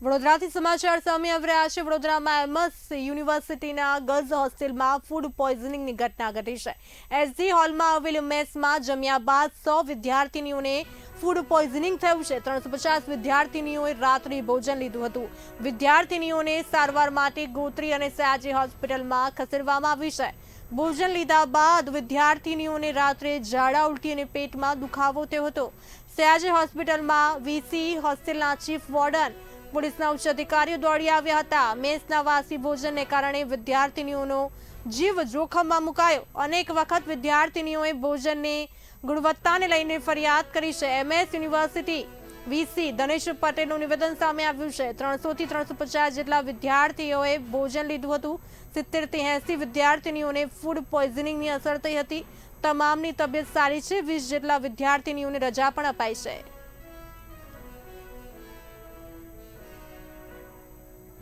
વડોદરાથી સમાચાર સામે આવી રહ્યા છે. વડોદરામાં એમએસ યુનિવર્સિટીના ગર્લ્સ હોસ્ટેલમાં ફૂડ પોઈઝનિંગની ઘટના ઘટી છે. એસજી હોલમાં આવેલી મેસમાં જમ્યા બાદ સો વિદ્યાર્થીનીઓને ફૂડ પોઈઝનિંગ થયું છે. ત્રણસો પચાસ વિદ્યાર્થીનીઓએ રાત્રિ ભોજન લીધું હતું. વિદ્યાર્થીનીઓને સારવાર માટે ગોત્રી અને સયાજી હોસ્પિટલમાં ખસેડવામાં આવી છે. ભોજન લીધા બાદ વિદ્યાર્થીનીઓને રાત્રે ઝાડા ઉલટી અને પેટમાં દુખાવો થયો હતો. સયાજી હોસ્પિટલમાં વીસી હોસ્ટેલના ચીફ વોર્ડન પોલીસના ઉચ્ચ અધિકારીઓ દોડી આવ્યા હતા. મેસના વાસી ભોજનને કારણે વિદ્યાર્થીનીઓનો જીવ જોખમમાં મુકાયો. અનેક વખત વિદ્યાર્થીનીઓએ ભોજનની ગુણવત્તાને લઈને ફરિયાદ કરી છે. એમએસ યુનિવર્સિટી વીસી ધનેશ પટેલનું નિવેદન સામે આવ્યું છે. ત્રણસોથી ત્રણસો પચાસ જેટલા વિદ્યાર્થીઓએ ભોજન લીધું હતું. સિત્તેર એંસી એસી વિદ્યાર્થીનીઓને ફૂડ પોઈઝનિંગની અસર થઈ હતી. તમામની તબિયત સારી છે. વીસ જેટલા વિદ્યાર્થીનીઓને રજા પણ અપાઈ છે.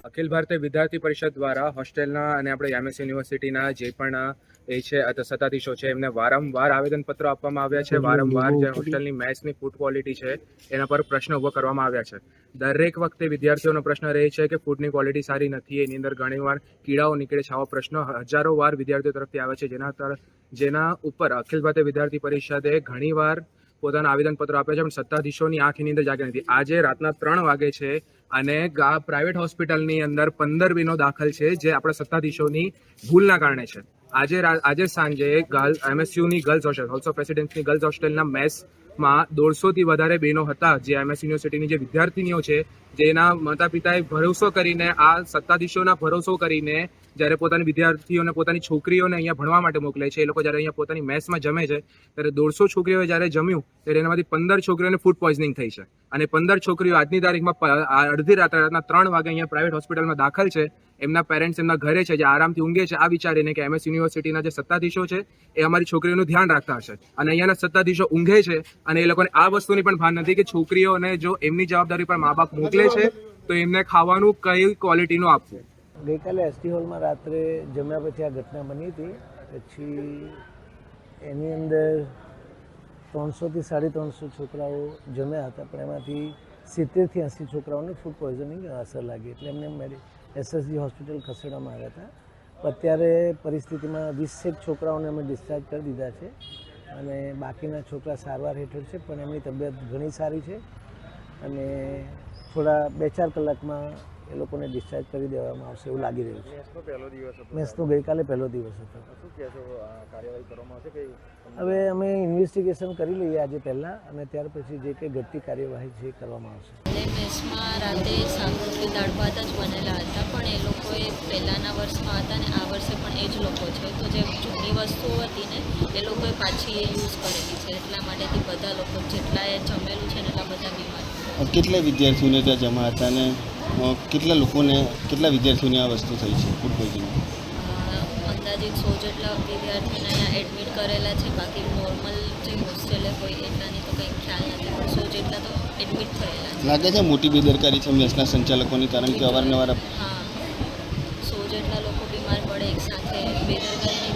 અખિલ ભારતીય વિદ્યાર્થી પરિષદ દ્વારા હોસ્ટેલના અને આપણે એમએસ યુનિવર્સિટીના જે પણ એ છે સત્તાધીશો છે એમને વારંવાર આવેદનપત્રો આપવામાં આવ્યા છે વારંવાર જે હોસ્ટેલની મેથ્સની ફૂડ ક્વોલિટી છે એના પર પ્રશ્ન ઊભો કરવામાં આવ્યા છે. દરેક વખતે વિદ્યાર્થીઓનો પ્રશ્ન રહે છે કે ફૂડની ક્વોલિટી સારી નથી એની અંદર ઘણીવાર કીડાઓ નીકળે છે આવા પ્રશ્નો હજારો વાર વિદ્યાર્થીઓ તરફથી આવે છે. જેના જેના ઉપર અખિલ ભારતીય વિદ્યાર્થી પરિષદે ઘણીવાર પોતાના આવેદનપત્રો આપ્યા છે પણ સત્તાધીશોની આંખની અંદર જાગે નથી. આજે રાતના ત્રણ વાગે છે અને પ્રાઇવેટ હોસ્પિટલની અંદર પંદર બીનો દાખલ છે, જે આપણા સત્તાધીશોની ભૂલના કારણે છે. આજે આજે સાંજે ગર્લ એમએસયુની ગર્લ્સ હોસ્ટેલ ઓલ્સો પ્રેસિડેન્ટની ગર્લ્સ હોસ્ટેલના મેસમાં દોઢસોથી વધારે બહેનો હતા, જે એમએસ યુનિવર્સિટીની જે વિદ્યાર્થીનીઓ છે, જેના માતા પિતાએ ભરોસો કરીને, આ સત્તાધીશોના ભરોસો કરીને જ્યારે પોતાની વિદ્યાર્થીઓને, પોતાની છોકરીઓને અહીંયા ભણવા માટે મોકલે છે, એ લોકો જ્યારે અહીંયા પોતાની મેસમાં જમે છે, ત્યારે દોઢસો છોકરીઓએ જ્યારે જમ્યું, ત્યારે એનામાંથી પંદર છોકરીઓને ફૂડ પોઈઝનિંગ થઈ છે. અને પંદર છોકરીઓ આજની તારીખમાં અડધી રાત્રે રાતના ત્રણ વાગે અહીંયા પ્રાઇવેટ હોસ્પિટલમાં દાખલ છે. એમના પેરેન્ટ્સ એમના ઘરે છે, જે આરામથી ઊંઘે છે, આ વિચારીને કે એમએસ યુનિવર્સિટીના જે સત્તાધીશો છે, એ અમારી છોકરીઓનું ધ્યાન રાખતા હશે. અને અહીંયાના સત્તાધીશો ઊંઘે છે, અને એ લોકોને આ વસ્તુની પણ ભાન નથી કે છોકરીઓને જો એમની જવાબદારી પર મા બાપ મોકલે છે, તો એમને ખાવાનું કઈ ક્વોલિટીનું આપવું? ગઈકાલે એસટી હોલમાં રાત્રે જમ્યા પછી આ ઘટના બની હતી. પછી એની અંદર ત્રણસોથી સાડી ત્રણસો છોકરાઓ જમ્યા હતા, પણ એમાંથી સિત્તેરથી એંસી છોકરાઓને ફૂડ પોઈઝનિંગ અસર લાગી એટલે એમને મેરી એસએસજી હોસ્પિટલ ખસેડવામાં આવ્યા હતા. અત્યારે પરિસ્થિતિમાં વીસેક છોકરાઓને અમે ડિસ્ચાર્જ કરી દીધા છે અને બાકીના છોકરા સારવાર હેઠળ છે, પણ એમની તબિયત ઘણી સારી છે. અને થોડા બે ચાર કલાકમાં એ લોકોને ડિસ્ચાર્જ કરી દેવામાં આવશે એવું લાગી રહ્યું છે. મેસનો ગઈકાલે પહેલો દિવસ હતો. હવે અમે ઇન્વેસ્ટિગેશન કરી લઈએ આજે પહેલાં અને ત્યાર પછી જે કંઈ ઘટતી કાર્યવાહી છે એ કરવામાં આવશે. મેસમાં રાતે શાક રોટલી દાળ ભાત જ બનેલા હતા પણ એ લોકોએ પહેલાંના વર્ષમાં હતા ને આ વર્ષે પણ એ જ લોકો છે. તો જે જૂની વસ્તુઓ હતી ને એ લોકોએ પાછી એ યુઝ કરેલી છે. એટલા માટેથી બધા લોકો જેટલા એ જમેલું છે ને એટલા બધા બીમાર. કેટલા વિદ્યાર્થીઓને ત્યાં જમા હતા અ, કેટલા લોકોને કેટલા વિદ્યાર્થીઓને આ વસ્તુ થઈ છે ફૂડ પોઈઝન અંદાજિત સો જેટલા વિદ્યાર્થીઓને અહીંયા એડમિટ કરેલા છે. બાકી નોર્મલ જે હોસ્ટેલે હોય એટલાની તો કંઈ ખ્યાલ નથી. સો જેટલા તો એડમિટ થયેલા લાગે છે મોટી બેદરકારી છે મેસના સંચાલકોની કારણ કે અવારનવાર હા. સો જેટલા લોકો બીમાર પડે એક સાથે બેદરકારી